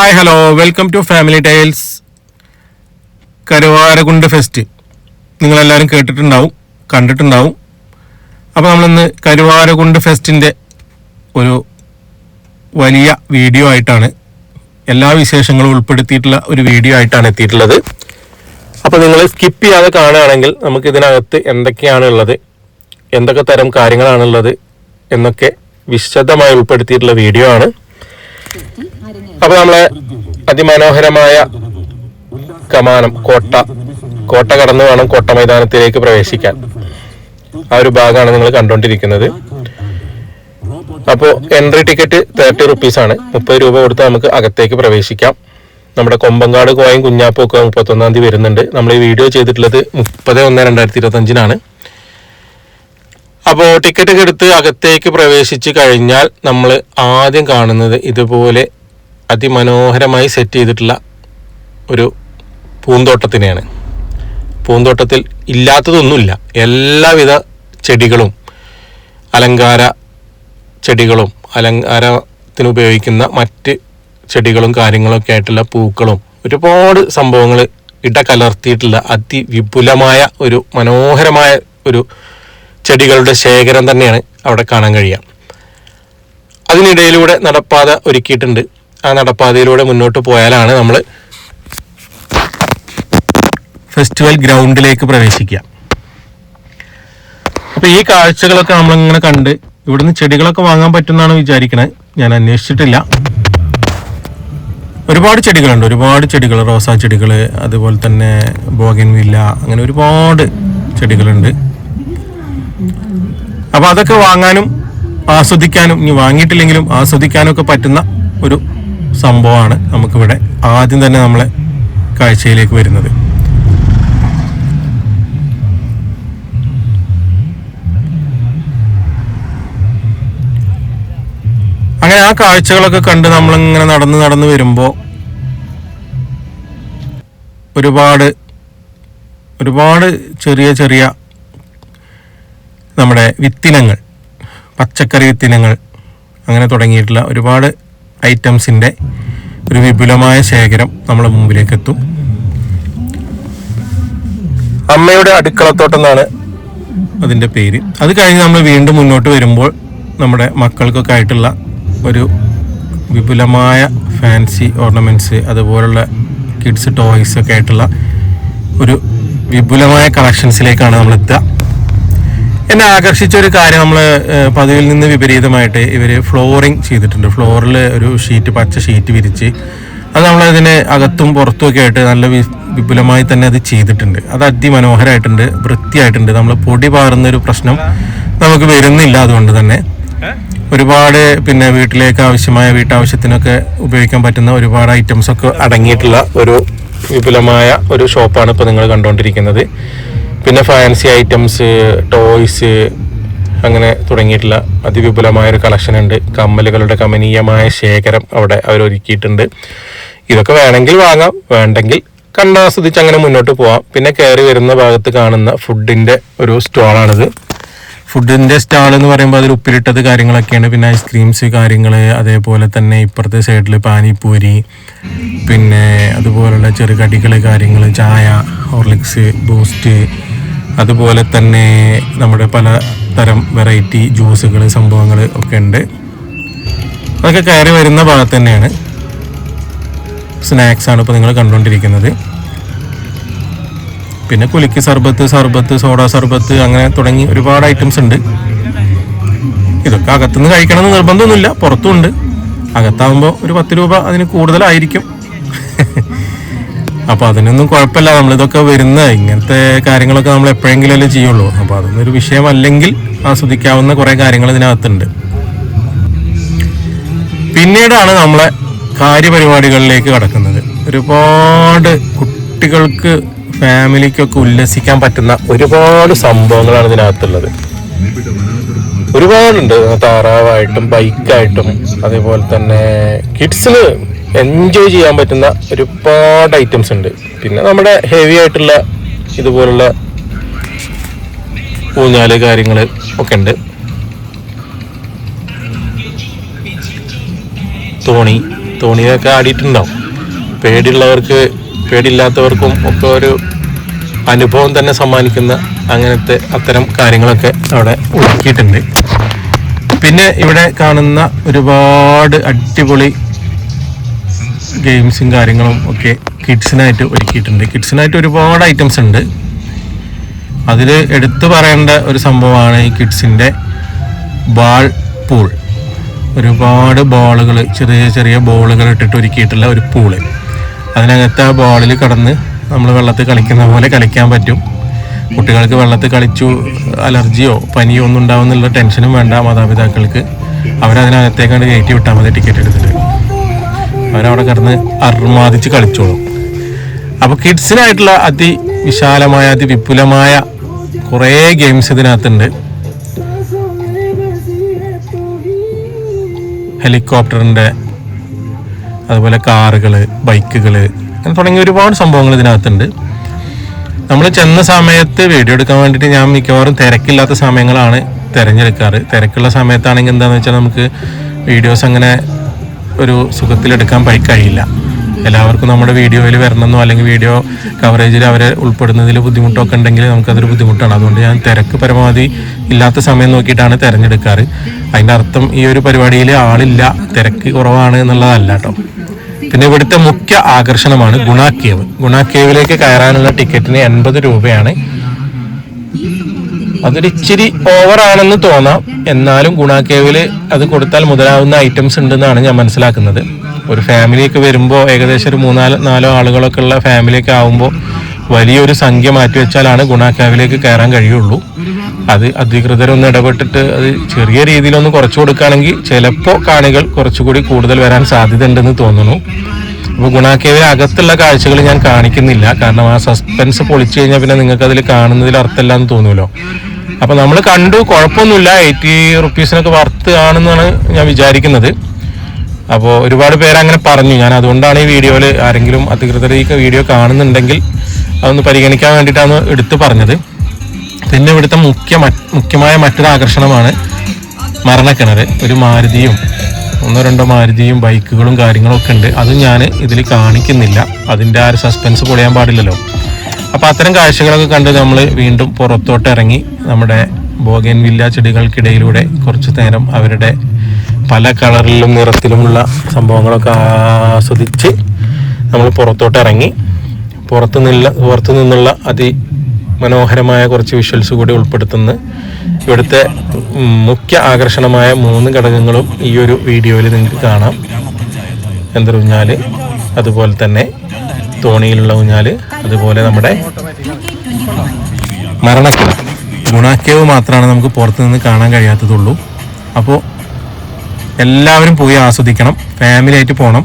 Hi hello welcome to family tiles Karuvarakundu fest നിങ്ങളെല്ലാവരും കേട്ടിട്ടുണ്ടാവും കണ്ടിട്ടുണ്ടാവും. അപ്പോൾ നമ്മളിന്ന് കരുവാരകുണ്ട് ഫെസ്റ്റിന്റെ ഒരു വലിയ വീഡിയോ ആയിട്ടാണ് എല്ലാ വിശേഷങ്ങളും ഉൾപ്പെടുത്തിയിട്ടുള്ള ഒരു വീഡിയോ ആയിട്ടാണ് എത്തിയിട്ടുള്ളത്. അപ്പോൾ നിങ്ങൾ സ്കിപ്പ് ചെയ്യാതെ കാണുകയാണെങ്കിൽ നമുക്ക് ഇതിനകത്ത് എന്തൊക്കെയാണ് ഉള്ളത് എന്തൊക്കെ തരം കാര്യങ്ങളാണുള്ളത് എന്നൊക്കെ വിശദമായി ഉൾപ്പെടുത്തിയിട്ടുള്ള വീഡിയോ ആണ്. അപ്പൊ നമ്മളെ അതിമനോഹരമായ കമാനം കോട്ട കോട്ട കടന്നു വേണം കോട്ട മൈതാനത്തിലേക്ക് പ്രവേശിക്കാൻ. ആ ഒരു ഭാഗമാണ് നിങ്ങൾ കണ്ടുകൊണ്ടിരിക്കുന്നത് അപ്പോൾ എൻട്രി ടിക്കറ്റ് തേർട്ടി റുപ്പീസ് ആണ്. മുപ്പത് രൂപ കൊടുത്ത് നമുക്ക് അകത്തേക്ക് പ്രവേശിക്കാം. നമ്മുടെ കൊമ്പങ്കാട് കോയം കുഞ്ഞാപ്പൊക്കെ മുപ്പത്തൊന്നാം തീയതി വരുന്നുണ്ട്. നമ്മൾ ഈ വീഡിയോ ചെയ്തിട്ടുള്ളത് മുപ്പത് ഒന്ന് രണ്ടായിരത്തി ഇരുപത്തഞ്ചിനാണ് അപ്പോൾ ടിക്കറ്റ് എടുത്ത് അകത്തേക്ക് പ്രവേശിച്ച് കഴിഞ്ഞാൽ നമ്മൾ ആദ്യം കാണുന്നത് ഇതുപോലെ അതിമനോഹരമായി സെറ്റ് ചെയ്തിട്ടുള്ള ഒരു പൂന്തോട്ടത്തിനെയാണ്. പൂന്തോട്ടത്തിൽ ഇല്ലാത്തതൊന്നുമില്ല. എല്ലാവിധ ചെടികളും അലങ്കാര ചെടികളും അലങ്കാരത്തിന് ഉപയോഗിക്കുന്ന മറ്റ് ചെടികളും കാര്യങ്ങളൊക്കെ ആയിട്ടുള്ള പൂക്കളും ഒരുപാട് സംഭവങ്ങൾ ഇടകലർത്തിയിട്ടുള്ള അതിവിപുലമായ ഒരു മനോഹരമായ ഒരു ചെടികളുടെ ശേഖരം തന്നെയാണ് അവിടെ കാണാൻ കഴിയുക. അതിനിടയിലൂടെ നടപ്പാത ഒരുക്കിയിട്ടുണ്ട് ആ നടപ്പാതയിലൂടെ മുന്നോട്ട് പോയാലാണ് നമ്മൾ ഫെസ്റ്റിവൽ ഗ്രൗണ്ടിലേക്ക് പ്രവേശിക്കുക. അപ്പൊ ഈ കാഴ്ചകളൊക്കെ നമ്മളിങ്ങനെ കണ്ട് ഇവിടുന്ന് ചെടികളൊക്കെ വാങ്ങാൻ പറ്റുമെന്നാണ് വിചാരിക്കണത് ഞാൻ അന്വേഷിച്ചിട്ടില്ല. ഒരുപാട് ചെടികളുണ്ട്. ഒരുപാട് ചെടികൾ റോസാ ചെടികൾ അതുപോലെ തന്നെ ബോഗൻവില്ല അങ്ങനെ ഒരുപാട് ചെടികളുണ്ട്. അപ്പോൾ അതൊക്കെ വാങ്ങാനും ആസ്വദിക്കാനും ഇനി വാങ്ങിയിട്ടില്ലെങ്കിലും ആസ്വദിക്കാനും ഒക്കെ പറ്റുന്ന ഒരു സംഭവമാണ് നമുക്കിവിടെ ആദ്യം തന്നെ നമ്മളെ കാഴ്ചയിലേക്ക് വരുന്നത്. അങ്ങനെ ആ കാഴ്ചകളൊക്കെ കണ്ട് നമ്മളിങ്ങനെ നടന്ന് നടന്ന് വരുമ്പോൾ ഒരുപാട് ഒരുപാട് ചെറിയ ചെറിയ നമ്മുടെ വിത്തിനങ്ങൾ പച്ചക്കറി വിത്തിനങ്ങൾ അങ്ങനെ തുടങ്ങിയിട്ടുള്ള ഒരുപാട് ഐറ്റംസിന്റെ ഒരു വിപുലമായ ശേഖരം നമ്മുടെ മുമ്പിലേക്ക് എത്തും അമ്മയുടെ അടുക്കളത്തോട്ടം എന്നാണ് അതിന്റെ പേര്. അത് കഴിഞ്ഞ് നമ്മൾ വീണ്ടും മുന്നോട്ട് വരുമ്പോൾ നമ്മുടെ മക്കൾക്കൊക്കെ ആയിട്ടുള്ള ഒരു വിപുലമായ ഫാൻസി ഓർണമെന്റ്സ് അതുപോലുള്ള കിഡ്സ് ടോയ്സ് ഒക്കെ ആയിട്ടുള്ള ഒരു വിപുലമായ കളക്ഷൻസിലേക്കാണ് നമ്മൾ എത്തുക എന്നെ ആകർഷിച്ച ഒരു കാര്യം നമ്മൾ പതിവിൽ നിന്ന് വിപരീതമായിട്ട് ഇവർ ഫ്ലോറിങ് ചെയ്തിട്ടുണ്ട്. ഫ്ലോറിൽ ഒരു ഷീറ്റ് പച്ച ഷീറ്റ് വിരിച്ച് അത് നമ്മളതിന് അകത്തും പുറത്തും ഒക്കെ ആയിട്ട് നല്ല വിപുലമായി തന്നെ അത് ചെയ്തിട്ടുണ്ട്. അത് അതിമനോഹരമായിട്ടുണ്ട് വൃത്തിയായിട്ടുണ്ട്. നമ്മൾ പൊടി പാറുന്ന ഒരു പ്രശ്നം നമുക്ക് വരുന്നില്ല അതുകൊണ്ട് തന്നെ. ഒരുപാട് പിന്നെ വീട്ടിലേക്ക് ആവശ്യമായ വീട്ടാവശ്യത്തിനൊക്കെ ഉപയോഗിക്കാൻ പറ്റുന്ന ഒരുപാട് ഐറ്റംസ് ഒക്കെ അടങ്ങിയിട്ടുള്ള ഒരു വിപുലമായ ഒരു ഷോപ്പാണ് ഇപ്പോൾ നിങ്ങൾ കണ്ടുകൊണ്ടിരിക്കുന്നത് പിന്നെ ഫാൻസി ഐറ്റംസ് ടോയ്സ് അങ്ങനെ തുടങ്ങിയിട്ടുള്ള അതിവിപുലമായ ഒരു കളക്ഷൻ ഉണ്ട്. കമ്മലുകളുടെ കമനീയമായ ശേഖരം അവിടെ അവർ ഒരുക്കിയിട്ടുണ്ട് ഇതൊക്കെ വേണമെങ്കിൽ വാങ്ങാം വേണ്ടെങ്കിൽ കണ്ടാസ്വദിച്ച് അങ്ങനെ മുന്നോട്ട് പോവാം. പിന്നെ കയറി വരുന്ന ഭാഗത്ത് കാണുന്ന ഫുഡിന്റെ ഒരു സ്റ്റോളാണിത് ഫുഡിന്റെ സ്റ്റാൾ എന്ന് പറയുമ്പോൾ അതിൽ ഉപ്പിലിട്ടത് കാര്യങ്ങളൊക്കെയാണ്. പിന്നെ ഐസ്ക്രീംസ് കാര്യങ്ങൾ അതേപോലെ തന്നെ ഇപ്പുറത്തെ സൈഡിൽ പാനിപ്പൂരി പിന്നെ അതുപോലുള്ള ചെറുകടികൾ കാര്യങ്ങൾ ചായ ഹോർലിക്സ് ബൂസ്റ്റ് അതുപോലെ തന്നെ നമ്മുടെ പല തരം വെറൈറ്റി ജ്യൂസുകൾ സംഭവങ്ങൾ ഒക്കെ ഉണ്ട്. അതൊക്കെ കയറി വരുന്ന ഭാഗത്ത് തന്നെയാണ്. സ്നാക്സ് ആണ് ഇപ്പോൾ നിങ്ങൾ കണ്ടുകൊണ്ടിരിക്കുന്നത്. പിന്നെ കുലിക്ക് സർബത്ത് സർബത്ത് സോഡ സർബത്ത് അങ്ങനെ തുടങ്ങി ഒരുപാട് ഐറ്റംസ് ഉണ്ട്. ഇതൊക്കെ അകത്തുനിന്ന് കഴിക്കണം എന്ന് നിർബന്ധമൊന്നുമില്ല പുറത്തുമുണ്ട് അകത്താവുമ്പോൾ ഒരു പത്ത് രൂപ അതിന് കൂടുതലായിരിക്കും. അപ്പോൾ അതിനൊന്നും കുഴപ്പമില്ല. നമ്മളിതൊക്കെ വരുന്ന ഇങ്ങനത്തെ കാര്യങ്ങളൊക്കെ നമ്മൾ എപ്പോഴെങ്കിലും ചെയ്യുള്ളൂ. അപ്പൊ അതൊന്നും ഒരു വിഷയമല്ലെങ്കിൽ ആസ്വദിക്കാവുന്ന കുറെ കാര്യങ്ങൾ ഇതിനകത്തുണ്ട്. പിന്നീടാണ് നമ്മളെ കാര്യപരിപാടികളിലേക്ക് കടക്കുന്നത്. ഒരുപാട് കുട്ടികൾക്ക് ഫാമിലിക്കൊക്കെ ഉല്ലസിക്കാൻ പറ്റുന്ന ഒരുപാട് സംഭവങ്ങളാണ് ഇതിനകത്തുള്ളത്. ഒരുപാടുണ്ട്. താറാവായിട്ടും ബൈക്കായിട്ടും അതേപോലെ തന്നെ കിഡ്സിന് എൻജോയ് ചെയ്യാൻ പറ്റുന്ന ഒരുപാട് ഐറ്റംസ് ഉണ്ട്. പിന്നെ നമ്മുടെ ഹെവി ആയിട്ടുള്ള ഇതുപോലുള്ള ഊഞ്ഞാൽ കാര്യങ്ങൾ ഒക്കെ ഉണ്ട്. തോണി തോണിയൊക്കെ ആടിയിട്ടുണ്ടാവും പേടിയുള്ളവർക്ക് പേടിയില്ലാത്തവർക്കും ഒക്കെ ഒരു അനുഭവം തന്നെ സമ്മാനിക്കുന്ന അങ്ങനത്തെ അത്തരം കാര്യങ്ങളൊക്കെ അവിടെ ഒരുക്കിയിട്ടുണ്ട്. പിന്നെ ഇവിടെ കാണുന്ന ഒരുപാട് അടിപൊളി ഗെയിംസും കാര്യങ്ങളും ഒക്കെ കിഡ്സിനായിട്ട് ഒരുക്കിയിട്ടുണ്ട്. കിഡ്സിനായിട്ട് ഒരുപാട് ഐറ്റംസ് ഉണ്ട്. അതിൽ എടുത്തു പറയേണ്ട ഒരു സംഭവമാണ് ഈ കിഡ്സിന്റെ ബാൾ പൂൾ ഒരുപാട് ബോളുകൾ ചെറിയ ചെറിയ ബോളുകൾ ഇട്ടിട്ട് ഒരുക്കിയിട്ടുള്ള ഒരു പൂൾ അതിനകത്ത് ആ ബോളിൽ കടന്ന് നമ്മൾ വെള്ളത്തിൽ കളിക്കുന്ന പോലെ കളിക്കാൻ പറ്റും. കുട്ടികൾക്ക് വെള്ളത്തിൽ കളിച്ചു അലർജിയോ പനിയോ ഒന്നും ഉണ്ടാവുന്നുള്ള ടെൻഷനും വേണ്ട മാതാപിതാക്കൾക്ക്. അവരതിനകത്തേക്കാണ്ട് കയറ്റി വിട്ടാൽ മതി ടിക്കറ്റ് എടുത്തിട്ട്. അവരവിടെ കിടന്ന് അർമാദിച്ച് കളിച്ചോളും. അപ്പോൾ കിഡ്സിനായിട്ടുള്ള അതിവിശാലമായ അതിവിപുലമായ കുറേ ഗെയിംസ് ഇതിനകത്തുണ്ട്. ഹെലികോപ്റ്ററിന്റെ അതുപോലെ കാറുകൾ ബൈക്കുകൾ അങ്ങനെ തുടങ്ങിയ ഒരുപാട് സംഭവങ്ങൾ ഇതിനകത്തുണ്ട്. നമ്മൾ ചെന്ന സമയത്ത് വീഡിയോ എടുക്കാൻ വേണ്ടിയിട്ട് ഞാൻ മിക്കവാറും തിരക്കില്ലാത്ത സമയങ്ങളാണ് തിരഞ്ഞെടുക്കാറ്. തിരക്കുള്ള സമയത്താണെങ്കിൽ എന്താണെന്ന് വെച്ചാൽ നമുക്ക് വീഡിയോസ് അങ്ങനെ ഒരു സുഖത്തിലെടുക്കാൻ കഴിയില്ല എല്ലാവർക്കും നമ്മുടെ വീഡിയോയിൽ വരണമെന്നോ അല്ലെങ്കിൽ വീഡിയോ കവറേജിൽ അവരെ ഉൾപ്പെടുന്നതിൽ ബുദ്ധിമുട്ടൊക്കെ ഉണ്ടെങ്കിൽ നമുക്കതൊരു ബുദ്ധിമുട്ടാണ്. അതുകൊണ്ട് ഞാൻ തിരക്ക് പരമാവധി ഇല്ലാത്ത സമയം നോക്കിയിട്ടാണ് തിരഞ്ഞെടുക്കാറ്. അതിന്റെ അർത്ഥം ഈ ഒരു പരിപാടിയിൽ ആളില്ല തിരക്ക് കുറവാണ് എന്നുള്ളതല്ല കേട്ടോ. പിന്നെ ഇവിടുത്തെ മുഖ്യ ആകർഷണമാണ് ഗുണ കേവ്. ഗുണ കേവിലേക്ക് കയറാനുള്ള ടിക്കറ്റിന് എൺപത് രൂപയാണ്. അതൊരു ഓവറാണെന്ന് തോന്നാം. എന്നാലും ഗുണാക്കേവിൽ അത് കൊടുത്താൽ മുതലാവുന്ന ഐറ്റംസ് ഉണ്ടെന്നാണ് ഞാൻ മനസ്സിലാക്കുന്നത്. ഒരു ഫാമിലിയൊക്കെ വരുമ്പോൾ ഏകദേശം ഒരു മൂന്നാൽ നാലോ ആളുകളൊക്കെ ഉള്ള ഫാമിലിയൊക്കെ ആവുമ്പോൾ വലിയൊരു സംഖ്യ മാറ്റി വെച്ചാലാണ് ഗുണ കയറാൻ കഴിയുള്ളൂ. അത് അധികൃതരൊന്ന് ഇടപെട്ടിട്ട് അത് ചെറിയ രീതിയിലൊന്ന് കുറച്ചു കൊടുക്കുകയാണെങ്കിൽ ചിലപ്പോൾ കാണികൾ കുറച്ചുകൂടി കൂടുതൽ വരാൻ സാധ്യത ഉണ്ടെന്ന് തോന്നുന്നു. അപ്പോൾ ഗുണാക്കേവിൽ അകത്തുള്ള കാഴ്ചകൾ ഞാൻ കാണിക്കുന്നില്ല. കാരണം ആ സസ്പെൻസ് പൊളിച്ചു കഴിഞ്ഞാൽ പിന്നെ നിങ്ങൾക്ക് അതിൽ കാണുന്നതിൽ അർത്ഥമില്ല എന്ന് തോന്നുമല്ലോ അപ്പോൾ നമ്മൾ കണ്ടു കുഴപ്പമൊന്നുമില്ല. എയ്റ്റി റുപ്പീസിനൊക്കെ വർത്ത് ആണെന്നാണ് ഞാൻ വിചാരിക്കുന്നത്. അപ്പോൾ ഒരുപാട് പേര് അങ്ങനെ പറഞ്ഞു. ഞാൻ അതുകൊണ്ടാണ് ഈ വീഡിയോയിൽ ആരെങ്കിലും അധികൃതർ ഈ വീഡിയോ കാണുന്നുണ്ടെങ്കിൽ അതൊന്ന് പരിഗണിക്കാൻ വേണ്ടിയിട്ടാണ് എടുത്തു പറഞ്ഞത്. പിന്നെ ഇവിടുത്തെ മുഖ്യ മുഖ്യമായ മറ്റൊരു ആകർഷണമാണ് മരണക്കിണർ ഒരു മാരുതിയും ഒന്നോ രണ്ടോ മാരുതിയും ബൈക്കുകളും കാര്യങ്ങളും ഒക്കെ ഉണ്ട്. അത് ഞാൻ ഇതിൽ കാണിക്കുന്നില്ല. അതിന്റെ ആ ഒരു സസ്പെൻസ് പൊളിയാൻ പാടില്ലല്ലോ. അപ്പോൾ അത്തരം കാഴ്ചകളൊക്കെ കണ്ട് നമ്മൾ വീണ്ടും പുറത്തോട്ട് ഇറങ്ങി നമ്മുടെ ബോഗൻ വില്ല ചെടികൾക്കിടയിലൂടെ കുറച്ച് നേരം അവരുടെ പല കളറിലും നിറത്തിലുമുള്ള സംഭവങ്ങളൊക്കെ ആസ്വദിച്ച് നമ്മൾ പുറത്തോട്ട് ഇറങ്ങി. പുറത്തു നിന്നുള്ള പുറത്തു നിന്നുള്ള അതി മനോഹരമായ കുറച്ച് വിഷ്വൽസ് കൂടി ഉൾപ്പെടുത്തുന്ന ഇവിടുത്തെ മുഖ്യ ആകർഷണമായ മൂന്ന് ഘടകങ്ങളും ഈ ഒരു വീഡിയോയിൽ നിങ്ങൾക്ക് കാണാം. എന്തൊരു അതുപോലെ തന്നെ തോണിയിലുള്ള ഊഞ്ഞാൽ അതുപോലെ നമ്മുടെ മരണക്കിണർ ഗുണാക്കേവ് മാത്രമാണ് നമുക്ക് പുറത്ത് നിന്ന് കാണാൻ കഴിയാത്തതുള്ളൂ. അപ്പോൾ എല്ലാവരും പോയി ആസ്വദിക്കണം. ഫാമിലി ആയിട്ട് പോകണം